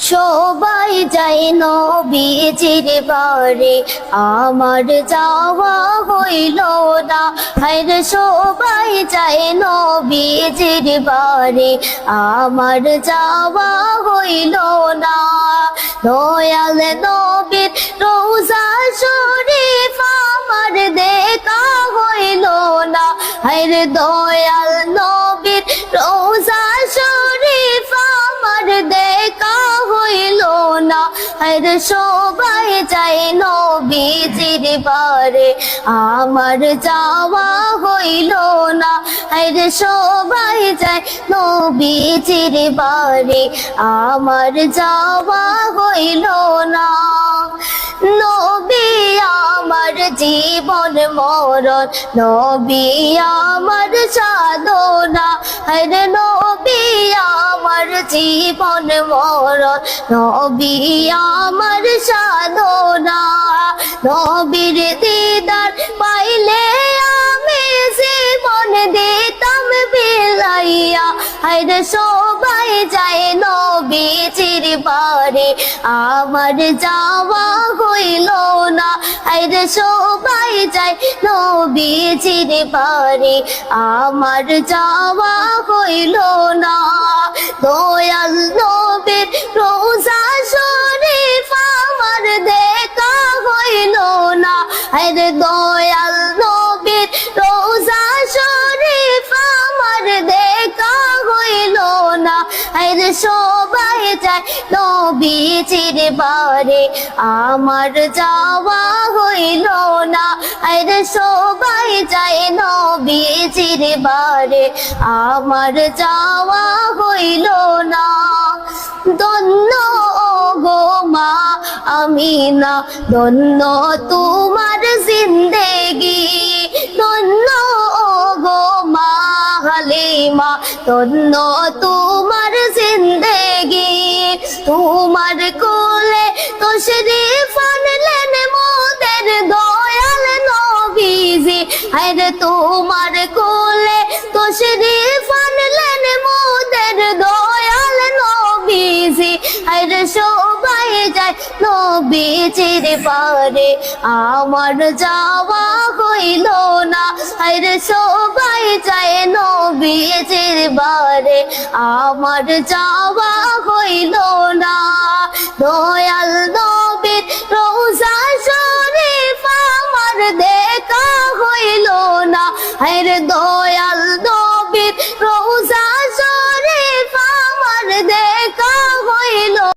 সবাই যাই নবীজির বারে আমার যাওয়া হইল না। হায়রে সবাই যাই নবীজির বারে আমার যাওয়া হইল না। দয়াল নবীর রোজা শরীফ আমার দেখা হইল না। হায়রে দয়াল আর সবাই যাই নবীজির বারে আমার যাওয়া হইল না আর সবাই যাই নবীজির বারে আমার যাওয়া হইল না, নবী আমার জীবন মরণ, নবী আমার সাধনা, হরে নবী জীবন মরণ। নবী আমার সাধনা। নবীর দিদার পাইলে আমি জীবন দিতাম বিলাইয়া হায়রে সবাই যায় নবীজির বারে আমার যাওয়া হইল না হায়রে সবাই যায় নবীজির বারে আমার যাওয়া হইল না। দয়াল নবীর রোজা শরীফ আমার দেখা হইল না। হায়রে দয়াল নবীর রোজা শরীফ আমার দেখা হইল না। আরে সবাই যায় নবীজির বারে আমার যাওয়া হইল না। আরে সবাই যায় নবীজির বারে আমার যাওয়া হইল না। ধন্য গো মা, আমি না। ধন্য তোমার জিন্দেগি। ধন্য গো মা হালিমা, ধন্য তোমার জিন্দেগি। তোমার কোলে তো শরীফ আনলেন মোদের দয়াল নবীজি। হায়রে তোমার কোলে তো শরীফ আনলেন মোদের দয়াল নবীজি। হায়রে সবাই যায় নবীজির পারে। আমার যাওয়া হইল না। যায় নবীজির বারে আমার যাওয়া হইল না। দয়াল